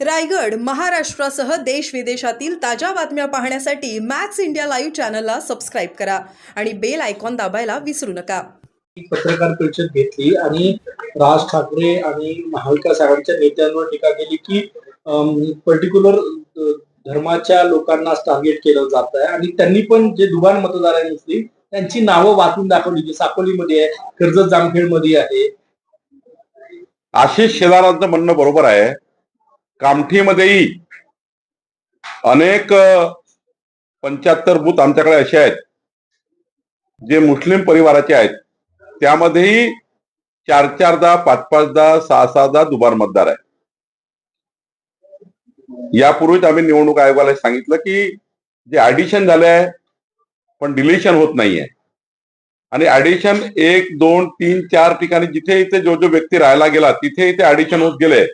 रायगड महाराष्ट्रासह देश विदेशातील ताज्या बातम्या पाहण्यासाठी मॅक्स इंडिया लाईव्ह चॅनलला सबस्क्राईब करा आणि बेल आयकॉन दाबायला विसरू नका. एक पत्रकार परिषद घेतली आणि राज ठाकरे आणि महाविकास आघाडीच्या नेत्यांवर टीका केली की पर्टिक्युलर धर्माच्या लोकांना टार्गेट केलं जात आहे आणि त्यांनी पण जे दुबान मतदार आहे मुस्लिम त्यांची नावं वाचून दाखवली जी साकोलीमध्ये आहे कर्जत जामखेडमध्ये आहे. आशिष शेलारांचं म्हणणं बरोबर आहे. कामठीमध्येही अनेक पंच्याहत्तर बूथ आमच्याकडे असे आहेत. जे मुस्लिम परिवाराचे आहेत. त्यामध्येही चार चारदा पाच पाचदा सहा सहादा दुबार मतदार आहे. यापूर्वीच आम्ही निवडणूक आयोगाला सांगितलं की जे ऍडिशन झाले आहे पण डिलिशन होत नाहीये. आणि ऍडिशन एक दोन तीन चार ठिकाणी जिथे इथे जो जो व्यक्ती राहायला गेला तिथे इथे ऍडिशन होत गेले.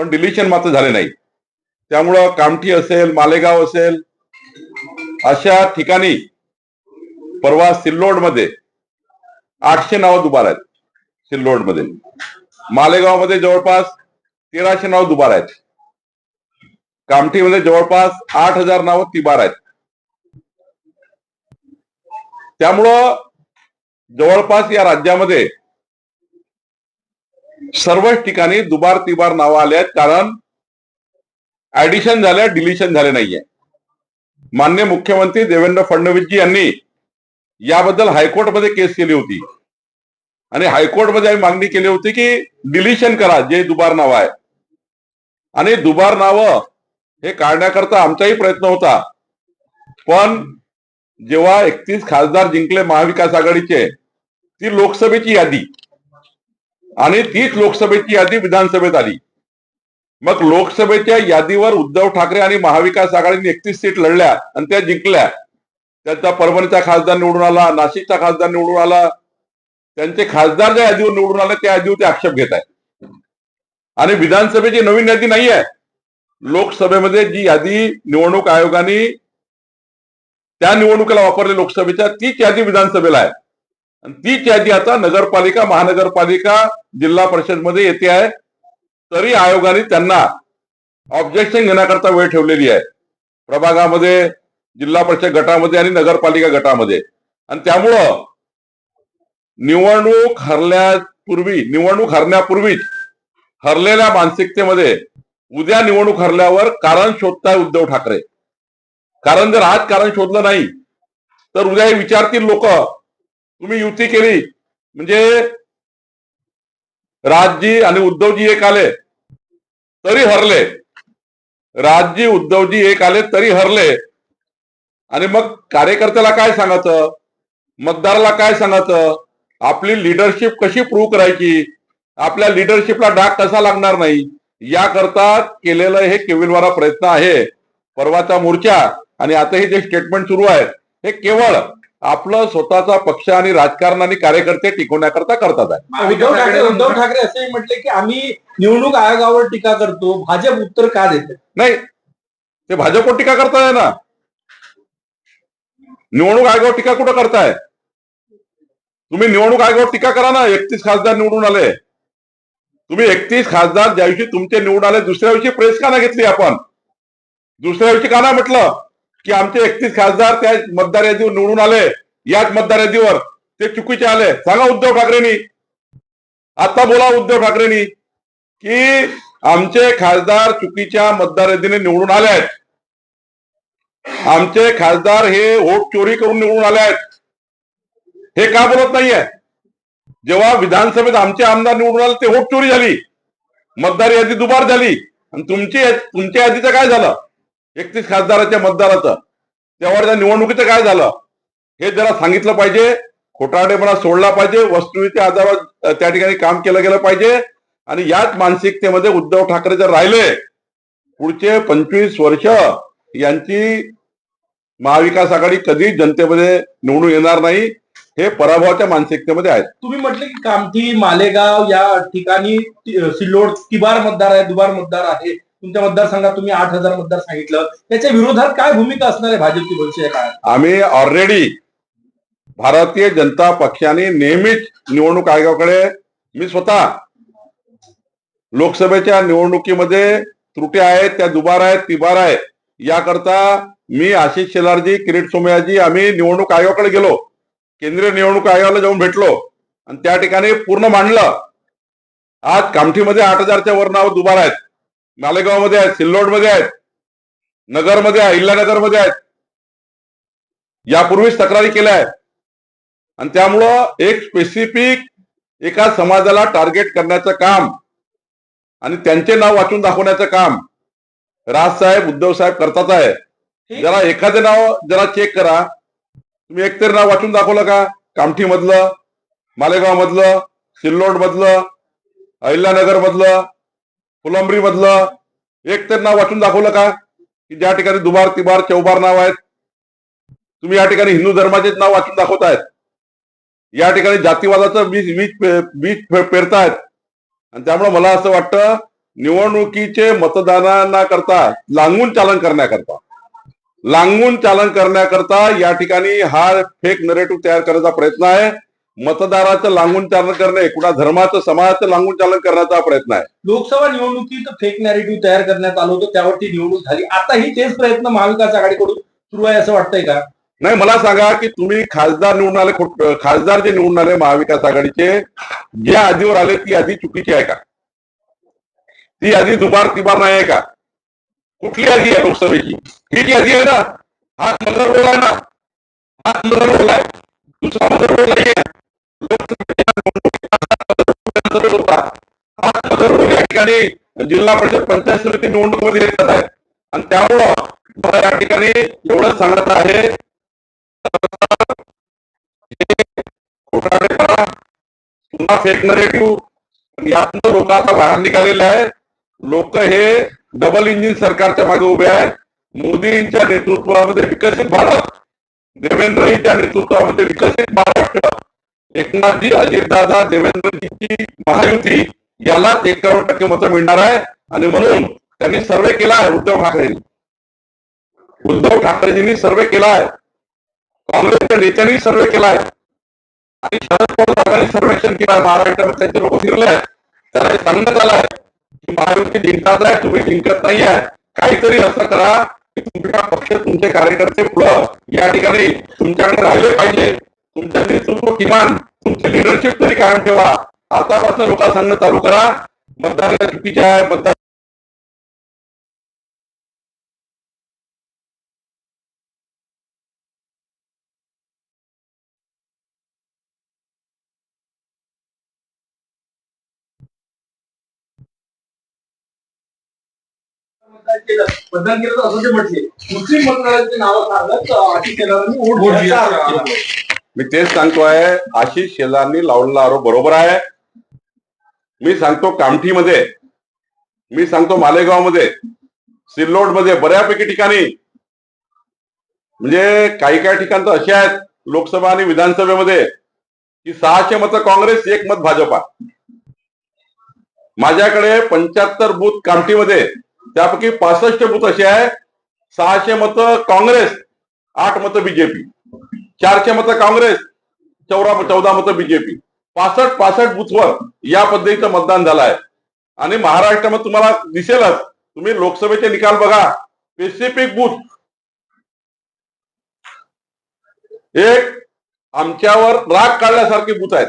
पण डिलिशन मात्र झाले नाही. त्यामुळं कामठी असेल मालेगाव असेल अशा ठिकाणी परवा सिल्लोडमध्ये आठशे नावं दुबार आहेत. सिल्लोडमध्ये. मालेगावमध्ये मालेगावमध्ये जवळपास तेराशे नाव दुबार आहेत. कामठीमध्ये जवळपास आठ हजार नावं तिबार आहेत. त्यामुळं जवळपास या राज्यामध्ये सर्वच ठिकाणी दुबार तिबार नावं आले आहेत कारण ऍडिशन झाल्या डिलिशन झाले नाहीये. मान्य मुख्यमंत्री देवेंद्र फडणवीसजी यांनी याबद्दल हायकोर्टमध्ये केस केली होती. आणि हायकोर्टमध्ये आम्ही मागणी केली होती की डिलिशन करा जे दुबार नाव आहे आणि दुबार नावं हे काढण्याकरता आमचाही प्रयत्न होता. पण जेव्हा एकतीस खासदार जिंकले महाविकास आघाडीचे ती लोकसभेची यादी आणि तीच लोकसभेची यादी विधानसभेत आली. मग लोकसभेच्या यादीवर उद्धव ठाकरे आणि महाविकास आघाडीने एकतीस सीट लढल्या आणि त्या जिंकल्या. त्यांचा परभणीचा खासदार निवडून आला नाशिकचा खासदार निवडून आला. त्यांचे खासदार ज्या यादीवर निवडून आले त्या यादीवर ते आक्षेप घेत आहेत. आणि विधानसभेची नवीन यादी नाही आहे. लोकसभेमध्ये जी यादी निवडणूक आयोगाने त्या निवडणुकीला वापरली लोकसभेच्या तीच यादी विधानसभेला आहे. तीच यादी आता नगरपालिका महानगरपालिका जिल्हा परिषदमध्ये येते आहे. तरी आयोगाने त्यांना ऑब्जेक्शन घेण्याकरता वेळ ठेवलेली आहे. प्रभागामध्ये जिल्हा परिषद गटामध्ये आणि नगरपालिका गटामध्ये. आणि त्यामुळं निवडणूक हरल्यापूर्वी निवडणूक हरण्यापूर्वीच हरलेल्या मानसिकतेमध्ये उद्या निवडणूक हरल्यावर कारण शोधताय उद्धव ठाकरे. कारण जर आज कारण शोधलं नाही तर उद्या हे विचारतील लोक तुम्ही युती केली. म्हणजे राजजी आणि उद्धवजी एक आले तरी हरले. राजजी उद्धवजी एक आले तरी हरले. आणि मग कार्यकर्त्याला काय सांगायचं? मतदाराला काय सांगायचं? आपली लिडरशिप कशी प्रूव्ह करायची? आपल्या लिडरशिपला डाग कसा लागणार नाही? याकरता केलेलं हे केविलवारा प्रयत्न आहे. परवाचा मोर्चा आणि आता हे जे स्टेटमेंट सुरू आहे हे केवळ आपलं स्वतःचा पक्ष आणि राजकारण आणि कार्यकर्ते टिकवण्याकरता करतात आहे. उद्धव ठाकरे उद्धव ठाकरे असेही म्हटले की आम्ही निवडणूक आयोगावर टीका करतो. भाजप उत्तर का देते? नाही ते भाजपवर टीका करताय ना? निवडणूक आयोगावर टीका कुठं करताय? तुम्ही निवडणूक आयोगावर टीका करा ना एकतीस खासदार निवडून आले. तुम्ही एकतीस खासदार ज्या दिवशी तुमचे निवडून आले दुसऱ्या दिवशी प्रेस का नाही घेतली आपण. दुसऱ्या दिवशी का नाही म्हटलं. की आमचे एकतीस खासदार त्या मतदार यादीवर निवडून आले. याच मतदार यादीवर ते चुकीचे आले. सांगा उद्धव ठाकरेंनी. आता बोला उद्धव ठाकरेंनी की आमचे खासदार चुकीच्या मतदार यादीने निवडून आले आहेत. आमचे खासदार हे वोट चोरी करून निवडून आले आहेत. हे का बोलत नाहीये? जेव्हा विधानसभेत आमचे आमदार निवडून आले ते वोट चोरी झाली. मतदार यादी दुबार झाली. आणि तुमची तुमच्या यादीचं काय झालं? एकतीस खासदाराच्या मतदाराचं. तेव्हा निवडणुकीचं काय झालं? हे जरा सांगितलं पाहिजे. खोटारडेपणा सोडला पाहिजे. वस्तुस्थिती आधारावर त्या ठिकाणी काम केलं गेलं पाहिजे. आणि याच मानसिकतेमध्ये उद्धव ठाकरे जर राहिले पुढचे पंचवीस वर्ष यांची महाविकास आघाडी कधी जनतेमध्ये निवडून येणार नाही. हे पराभवाच्या मानसिकतेमध्ये आहेत. तुम्ही म्हटले की कामठी मालेगाव या ठिकाणी सिल्लोड तिबार मतदार आहे दुबार मतदार आहे. तुमच्या मतदारसंघात तुम्ही आठ हजार मतदार सांगितलं. त्याच्या विरोधात काय भूमिका असणार आहे भाजपची भविष्य काय आम्ही ऑलरेडी भारतीय जनता पक्षाने नेहमीच निवडणूक आयोगाकडे मी स्वतः लोकसभेच्या निवडणुकीमध्ये त्रुटी आहेत त्या दुबार आहेत तिबार आहेत याकरता मी आशिष शेलारजी किरीट सोमयाजी आम्ही निवडणूक आयोगाकडे गेलो. केंद्रीय निवडणूक आयोगाला जाऊन भेटलो. आणि त्या ठिकाणी पूर्ण मांडलं. आज कामठीमध्ये आठ हजारच्या वर नाव दुबार आहेत. नालेगावमध्ये आहेत सिल्लोडमध्ये आहेत नगरमध्ये आहे इल्लानगरमध्ये आहेत. यापूर्वीच तक्रारी केल्या आहेत. आणि त्यामुळं एक स्पेसिफिक एका समाजाला टार्गेट करण्याचं काम आणि त्यांचे नाव वाचून दाखवण्याचं काम राजसाहेब उद्धव साहेब करतात आहे. जरा एखादं नाव जरा चेक करा. तुम्ही एकतरी नाव वाचून दाखवलं का? कामठी मधलं मालेगाव मधलं सिल्लोड मधलं अहिल्यानगर मधलं फुलंब्री मधलं एक तर नाव वाचून दाखवलं का? की ज्या ठिकाणी दुबार तिबार चौबार नाव आहेत. तुम्ही या ठिकाणी हिंदू धर्माचेच नाव वाचून दाखवतायत. या ठिकाणी जातीवादाचं बीज बीज बीज पेरतायत. आणि त्यामुळे मला असं वाटतं निवडणुकीचे मतदानांना करता लांगून चालन करण्याकरता लांगून चालन करण्याकरता या ठिकाणी हा फेक नरेटिव्ह तयार करण्याचा प्रयत्न आहे. मतदाराचं लांगून चालन करणे कुणा धर्माचं समाजाचं लांगून चालन करण्याचा प्रयत्न आहे. लोकसभा निवडणुकीत फेक नॅरेटिव्ह तयार करण्यात आलं होतं. त्यावरती निवडणूक झाली. आताही तेच प्रयत्न महाविकास आघाडीकडून सुरू आहे असं वाटतंय का? नाही मला सांगा की तुम्ही खासदार निवडून आले खासदार जे निवडून आले महाविकास आघाडीचे ज्या यादीवर आले ती यादी चुकीची आहे का? ती यादी दुबार तिबार नाही आहे का? कुठली यादी आहे लोकसभेची? ही जी यादी आहे ना हा रोल आहे ना. हा रोल आहे. दुसरा रोल नाही आहे. या ठिकाणी जिल्हा परिषद पंचायत समिती निवडणुकीमध्ये येतात आहे. आणि त्यामुळं मला या ठिकाणी एवढंच सांगत आहे. पुन्हा फेक नरेटिव्ह यातनं लोक आता बाहेर निघालेले आहे लोक हे डबल इंजिन सरकारच्या मागे उभे आहेत. मोदींच्या नेतृत्वामध्ये विकसित भारत. देवेंद्रजींच्या नेतृत्वामध्ये विकसित महाराष्ट्र. एकनाथजी अजितदादा देवेंद्रजीची महायुती याला एकावन्न टक्के मतं मिळणार आहे. आणि म्हणून त्यांनी सर्वे केला आहे उद्धव ठाकरेंनी उद्धव ठाकरेजींनी सर्वे केला आहे. काँग्रेसच्या नेत्यांनी सर्वे केलाय आणि शरद पवार सर्वेक्षण केलं आहे. महाराष्ट्रात त्यांचे लोक फिरले आहेत. त्याला सांगण्यात आलं आहे की महायुती जिंकतात आहे तुम्ही जिंकत नाही आहे. काहीतरी असं करा की तुमच्या पक्ष तुमचे कार्यकर्ते पुढं या ठिकाणी तुमच्याकडे राहिले पाहिजे. तुमचं नेतृत्व किमान तुमची लिडरशिप तरी कायम ठेवा. आतापासून लोकांना सांगणं चालू करा. मतदान चुकीचे आहे? मतदान मतदान केलं असं ते म्हटले मुस्लिम मतदारांची नावं सांगत दिल्याचा केला. मी तेच सांगतोय आशिष शेलारनी लावलेला आरोप बरोबर आहे. मी सांगतो कामठीमध्ये मी सांगतो मालेगावमध्ये सिल्लोडमध्ये बऱ्यापैकी ठिकाणी म्हणजे काही काही ठिकाण तर असे आहेत लोकसभा आणि विधानसभेमध्ये की सहाशे मतं काँग्रेस एक मत भाजपा. माझ्याकडे पंच्याहत्तर बूथ कामठीमध्ये त्यापैकी पासष्ट बूथ असे आहे सहाशे मतं काँग्रेस आठ मतं बीजेपी चारशे मतं काँग्रेस चौरा चौदा मतं बीजेपी पासष्ट पासष्ट बुथवर या पद्धतीचं मतदान झालं आहे आणि महाराष्ट्रामध्ये तुम्हाला दिसेलच तुम्ही लोकसभेचे निकाल बघा. स्पेसिफिक बूथ एक आमच्यावर राग काढल्यासारखे बूथ आहेत.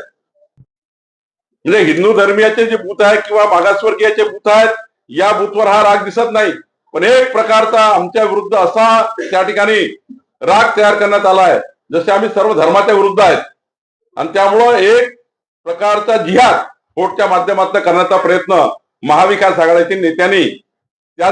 म्हणजे हिंदू धर्मीयाचे जे बूथ आहेत किंवा मागासवर्गीयाचे बूथ आहेत या बूथवर हा राग दिसत नाही. पण एक प्रकारचा आमच्या विरुद्ध असा त्या ठिकाणी राग तयार करण्यात आला आहे. जसे आम्ही सर्व धर्माच्या विरुद्ध आहेत. आणि त्यामुळं एक प्रकारचा जिहाद कोर्टच्या माध्यमातून करण्याचा प्रयत्न महाविकास आघाडीच्या नेत्यांनी त्या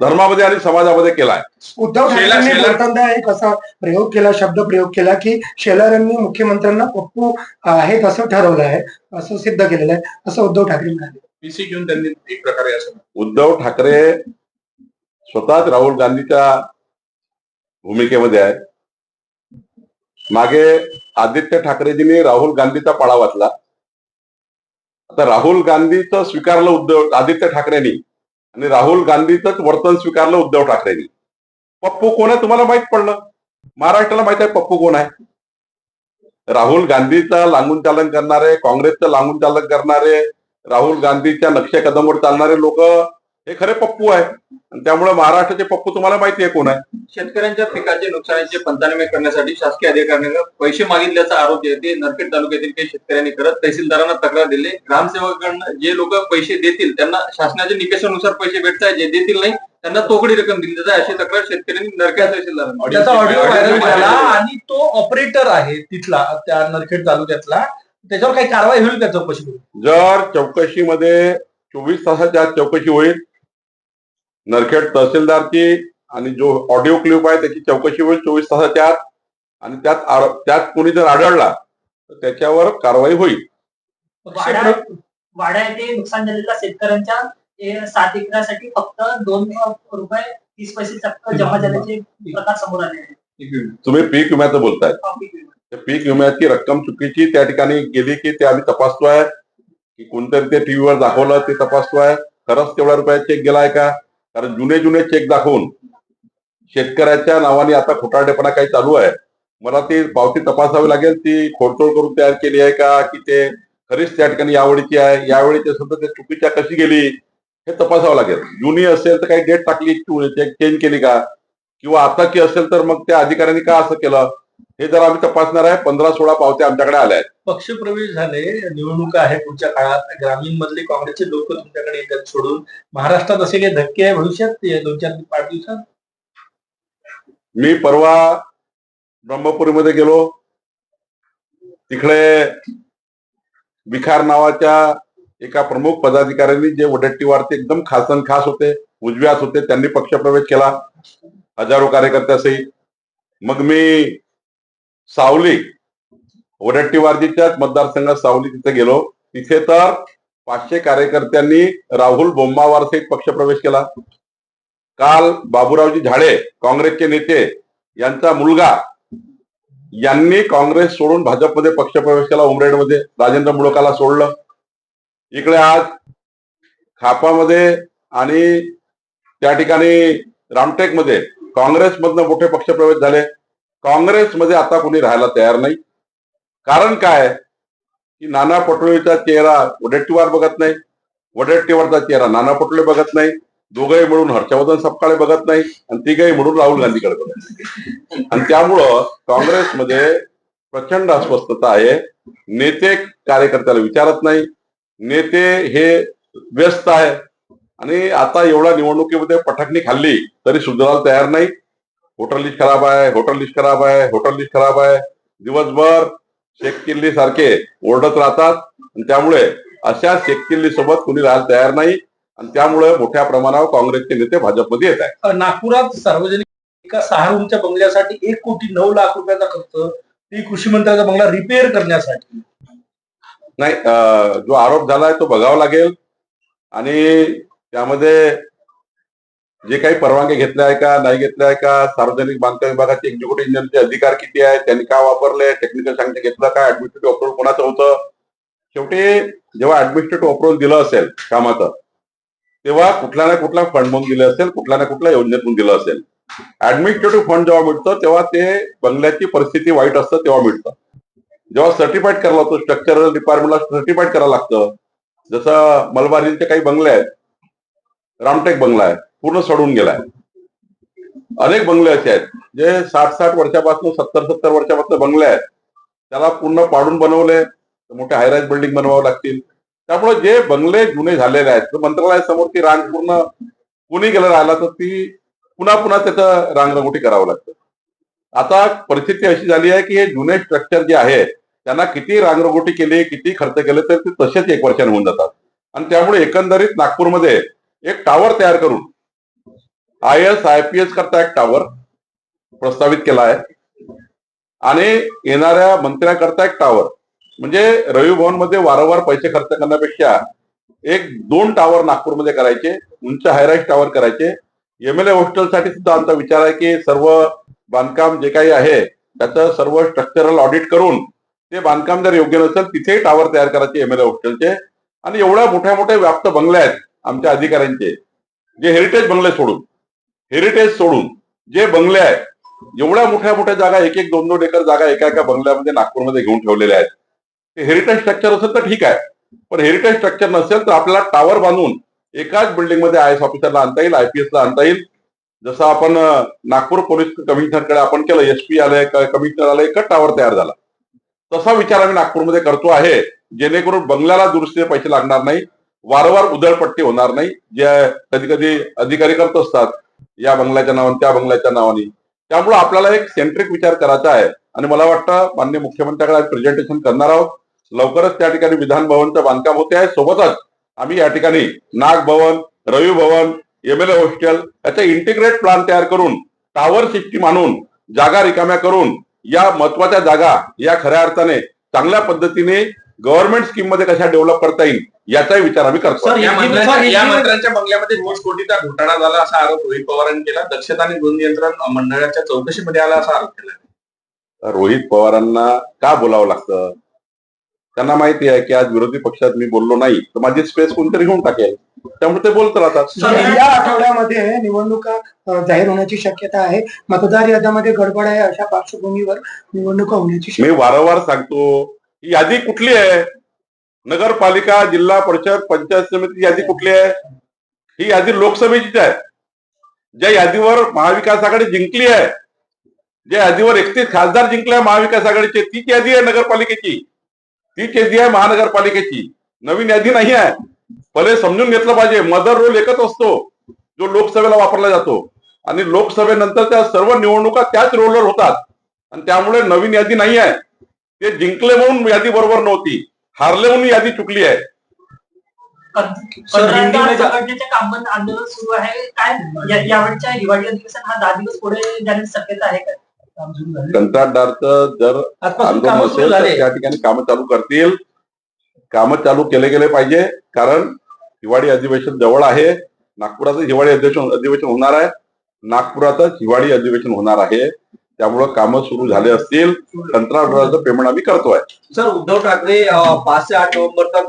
धर्मामध्ये आणि समाजामध्ये केलाय. उद्धव ठाकरेंनी बोलताना एक असा प्रयोग केला शब्द प्रयोग केला की शेलारांनी मुख्यमंत्र्यांना पप्पू आहेत असं ठरवलं आहे असं सिद्ध केलेलं आहे असं उद्धव ठाकरे म्हणाले. पीसी घेऊन त्यांनी एक प्रकारे असं उद्धव ठाकरे स्वतःच राहुल गांधीच्या भूमिकेमध्ये आहे मागे आदित्य ठाकरेजींनी राहुल गांधीचा पाळा वाचला. आता राहुल गांधीचं स्वीकारलं उद्धव आदित्य ठाकरेंनी आणि राहुल गांधीचंच वर्तन स्वीकारलं उद्धव ठाकरेंनी. पप्पू कोण आहे तुम्हाला माहीत पडलं? महाराष्ट्राला माहीत आहे पप्पू कोण आहे? राहुल गांधीचा लांगून चालन करणारे काँग्रेसचं लांगून चालन करणारे राहुल गांधीच्या नक्षे कदमवर चालणारे लोक हे खरे पप्पू आहे. आणि त्यामुळे महाराष्ट्राचे पप्पू तुम्हाला माहिती आहे कोण आहे. शेतकऱ्यांच्या पिकाचे नुकसानीचे पंचनामे करण्यासाठी शासकीय अधिकाऱ्यांना पैसे मागितल्याचा आरोप जे आहे ते नरखेड तालुक्यातील काही शेतकऱ्यांनी करत तहसीलदारांना तक्रार दिली. ग्रामसेवकांना जे लोक पैसे देतील त्यांना शासनाच्या निकषानुसार पैसे भेटताय जे देतील नाही त्यांना तोकडी रक्कम दिली जाते. अशी तक्रार शेतकऱ्यांनी नरखेड तहसीलदारांना त्याचा ऑडिओ व्हायरल झाला आणि तो ऑपरेटर आहे तिथला त्या नरखेड तालुक्यातला. त्याच्यावर काही कारवाई होईल का चौकशी? जर चौकशीमध्ये चोवीस तासाच्या आत चौकशी होईल नरखेड तहसीलदारची आणि जो ऑडिओ क्लिप आहे त्याची चौकशी होईल चोवीस तासाच्या आत. आणि त्यात त्यात कोणी जर आढळला तर त्याच्यावर कारवाई होईल. वाडा येथे नुकसान झालेल्या शेतकऱ्यांच्या सात एकरासाठी फक्त दोन रुपये तीस पैसे चक्क जमा झाल्याचे प्रकार समोर आले तुम्ही पीक विम्याचं बोलताय. पीक विम्याची रक्कम चुकीची त्या ठिकाणी गेली की ते आम्ही तपासतोय. की कोणतरी ते टीव्हीवर दाखवलं ते तपासतोय. खरंच तेवढ्या रुपयाचा चेक गेलाय का? कारण जुने जुने चेक दाखवून शेतकऱ्याच्या नावाने आता खोटारडेपणा काही चालू आहे. मला ती पावती तपासावी लागेल ती खोडतोड करून तयार केली आहे का की ते खरीच त्या ठिकाणी यावेळीची आहे यावेळीची सुद्धा ते चुकीच्या कशी गेली हे तपासावं लागेल. जुनी असेल तर काही डेट टाकली चेक चेंज केली का? किंवा आताची असेल तर मग त्या अधिकाऱ्यांनी का असं केलं? हे जर आम्ही तपासणार आहे. पंधरा सोळा पावत्या आमच्याकडे आल्या आहेत. पक्षप्रवेश झाले निवडणुका आहे पुढच्या काळात. ग्रामीण मधले काँग्रेसचे लोक तुमच्याकडे येतात सोडून. महाराष्ट्रात असे काही धक्के आहे भविष्यात? दोन चार पाच दिवसात? मी परवा ब्रह्मपुरीमध्ये गेलो. तिकडे विखार नावाच्या एका प्रमुख पदाधिकाऱ्यांनी जे वडट्टीवारचे एकदम खासन खास होते उजव्यास होते त्यांनी पक्षप्रवेश केला. हजारो कार्यकर्त्यासहित. मग मी सावली वडट्टीवारजीच्याच मतदारसंघात सावली तिथे गेलो. तिथे तर पाचशे कार्यकर्त्यांनी राहुल बोंबावार सहित पक्षप्रवेश केला. काल बाबूरावजी झाडे काँग्रेसचे नेते यांचा मुलगा यांनी काँग्रेस सोडून भाजपमध्ये पक्षप्रवेश केला उमरेडमध्ये. राजेंद्र मुळकाला सोडलं. इकडे आज खापामध्ये आणि त्या ठिकाणी रामटेकमध्ये काँग्रेसमधनं मोठे पक्षप्रवेश झाले. काँग्रेसमध्ये आता कोणी राहायला तयार नाही. कारण काय? की नाना पटोलेचा चेहरा वडेट्टीवार बघत नाही. वडेट्टीवारचा चेहरा नाना पटोले बघत नाही. दोघंही मिळून हर्षवर्धन सपकाळे बघत नाही. आणि तिघही मिळून राहुल गांधीकडे बघत नाही. आणि त्यामुळं काँग्रेसमध्ये प्रचंड अस्वस्थता आहे. नेते कार्यकर्त्याला विचारत नाही. नेते हे व्यस्त आहे. आणि आता एवढ्या निवडणुकीमध्ये पटकणी खाल्ली तरी सुधारायला तयार नाही. होटल लिस्ट खराब आहे होटल लिस्ट खराब आहे होटल लिस्ट खराब आहे. दिवसभर शेख किल्ली सारखे ओरडत राहतात. आणि त्यामुळे अशा शेख किल्ली सोबत कुणी राहायला तयार नाही. आणि त्यामुळे मोठ्या प्रमाणावर काँग्रेसचे नेते भाजपमध्ये येत आहेत. अ, नागपुरात सार्वजनिक एका सहा रूमच्या बंगल्यासाठी एक कोटी नऊ लाख रुपयाचा खर्च ती कृषी मंत्र्याचा बंगला रिपेअर करण्यासाठी. नाही जो आरोप झालाय तो बघावा लागेल. आणि त्यामध्ये जे काही परवानगी घेतल्या आहे का नाही घेतल्या आहे का सार्वजनिक बांधकाम विभागाचे एक्झिक्युटिव्ह इंजिनियरचे अधिकार किती आहेत त्यांनी का वापरले टेक्निकल सांगते घेतलं काय ऍडमिनिस्ट्रेटिव्ह अप्रुव्हल कोणाचं होतं? शेवटी जेव्हा ऍडमिनिस्ट्रेटिव्ह अप्रुव्हल दिलं असेल कामाचं तेव्हा कुठल्या ना कुठला फंड म्हणून दिलं असेल कुठल्या ना कुठल्या योजनेतून दिलं असेल. ऍडमिनिस्ट्रेटिव्ह फंड जेव्हा मिळतं तेव्हा ते बंगल्याची परिस्थिती वाईट असतं तेव्हा मिळतं. जेव्हा सर्टिफाईड करायला लागतो स्ट्रक्चरल डिपार्टमेंटला सर्टिफाईड करायला लागतं जसं मलबार हिलचे काही बंगले आहेत रामटेक बंगला आहे पूर्ण सडून गेलाय. अनेक बंगले असे आहेत जे साठ साठ वर्षापासून सत्तर सत्तर वर्षापासून बंगले आहेत. त्याला पूर्ण पाडून बनवले तर मोठे हायराईज बिल्डिंग बनवावं लागतील. त्यामुळे जे बंगले जुने झालेले आहेत तर मंत्रालयासमोर ती रांग पूर्ण कुणी गेलं राहिला तर ती पुन्हा पुन्हा त्याचं रांगरंगोटी करावं लागतं. आता परिस्थिती अशी झाली आहे की हे जुने स्ट्रक्चर जे आहे त्यांना किती रांगरंगोटी केली किती खर्च केले तर ते तसेच एक वर्षाने होऊन जातात. आणि त्यामुळे एकंदरीत नागपूरमध्ये एक टावर तयार करून I S I P S करता एक टावर प्रस्तावित केला आहे. आणि येणाऱ्या मंत्र्याकरता एक टावर म्हणजे रवी भवनमध्ये वारंवार पैसे खर्च करण्यापेक्षा एक दोन टावर नागपूरमध्ये करायचे उंच हायराईज टावर करायचे. एमएलए हॉस्टेलसाठी सुद्धा आमचा विचार आहे की सर्व बांधकाम जे काही आहे त्याचं सर्व स्ट्रक्चरल ऑडिट करून ते बांधकाम जर योग्य नसेल तिथेही टावर तयार करायचे एमएलए हॉस्टेलचे आणि एवढ्या मोठ्या मोठ्या व्याप्त बंगले आहेत आमच्या अधिकाऱ्यांचे. जे हेरिटेज बंगले सोडून. हेरिटेज सोडून जे बंगले आहेत एवढ्या मोठ्या मोठ्या जागा एक एक दोन दोन एकर जागा एका एका बंगल्यामध्ये नागपूरमध्ये घेऊन ठेवलेल्या आहेत. ते हेरिटेज स्ट्रक्चर असेल तर ठीक आहे. पण हेरिटेज स्ट्रक्चर नसेल तर आपल्याला टावर बांधून एकाच बिल्डिंगमध्ये आय एस ऑफिसरला आणता येईल आयपीएस ला आणता येईल. जसं आपण नागपूर पोलीस कमिशनरकडे आपण केलं एसपी आलंय कमिशनर आलं एकच टावर तयार झाला. तसा विचार आम्ही नागपूरमध्ये करतो आहे जेणेकरून बंगल्याला दुरुस्तीचे पैसे लागणार नाही वारंवार उधळपट्टी होणार नाही. जे कधी कधी अधिकारी करत असतात या बंगल्याच्या नावाने त्या बंगल्याच्या नावाने. त्यामुळे आपल्याला एक सेंट्रिक विचार करायचा आहे. आणि मला वाटतं माननीय मुख्यमंत्र्याकडे आम्ही प्रेझेंटेशन करणार आहोत. लवकरच त्या ठिकाणी विधान भवनचं बांधकाम होते आहे सोबतच आम्ही या ठिकाणी नाग भवन रवी भवन एमएलए हॉस्टेल याचा इंटिग्रेट प्लॅन तयार करून टावर सिस्टीम आणून जागा रिकाम्या करून या महत्त्वाच्या जागा या खऱ्या अर्थाने चांगल्या पद्धतीने गव्हर्नमेंट स्कीममध्ये कशा डेव्हलप करता येईल याचाही विचार आम्ही करतो. सर या मंत्र्यांच्या या मंत्र्यांच्या बंगल्यामध्ये वीस कोटीचा घोटाळा झाला असा आरोप रोहित पवारांनी केला. दक्षता आणि गुण नियंत्रण मंडळाच्या चौकशीमध्ये आला असा आरोप केला. रोहित पवारांना का बोलावं लागतं? त्यांना माहिती आहे की आज विरोधी पक्षात मी बोललो नाही तर माझी स्पेस कोणतरी घेऊन टाकेल. त्यामुळे ते बोलत राहतात या आठवड्यामध्ये निवडणुका जाहीर होण्याची शक्यता आहे. मतदार याद्यामध्ये गडबड आहे अशा पार्श्वभूमीवर निवडणुका होण्याची मी वारंवार सांगतो यादी कुठली आहे? नगरपालिका जिल्हा परिषद पंचायत समिती यादी कुठली आहे? ही यादी लोकसभेचीच आहे. ज्या यादीवर महाविकास आघाडी जिंकली आहे ज्या यादीवर एकतीस खासदार जिंकले आहे महाविकास आघाडीचे तीच यादी आहे नगरपालिकेची. तीच यादी आहे महानगरपालिकेची. नवीन यादी नाही आहे. पहिले समजून घेतलं पाहिजे. मदर रोल एकच असतो जो लोकसभेला वापरला जातो. आणि लोकसभेनंतर त्या सर्व निवडणुका त्याच रोलवर होतात. आणि त्यामुळे नवीन यादी नाही आहे. ते जिंकले म्हणून यादी बरोबर नव्हती. हारले म्हणून यादी चुकली आहे. कंत्राटदार संघटनेचे काम आंदोलन सुरू आहे. काय या- यावेळच्या हिवाळी अधिवेशन हा दहा दिवस पुढे जाण्याची शक्यता आहे काय कंत्राटदारचं जर आंदोलन असेल तर त्या ठिकाणी कामं चालू करतील. कामं चालू केले गेले पाहिजे. कारण हिवाळी अधिवेशन जवळ आहे. नागपुराचं हिवाळी अधिवेशन अधिवेशन होणार आहे. नागपुरातच हिवाळी अधिवेशन होणार आहे. त्यामुळं कामं सुरू झाले असतील. कंत्राटदाराचं पेमेंट आम्ही करतोय. सर उद्धव ठाकरे पाच ते आठ नोव्हेंबर तक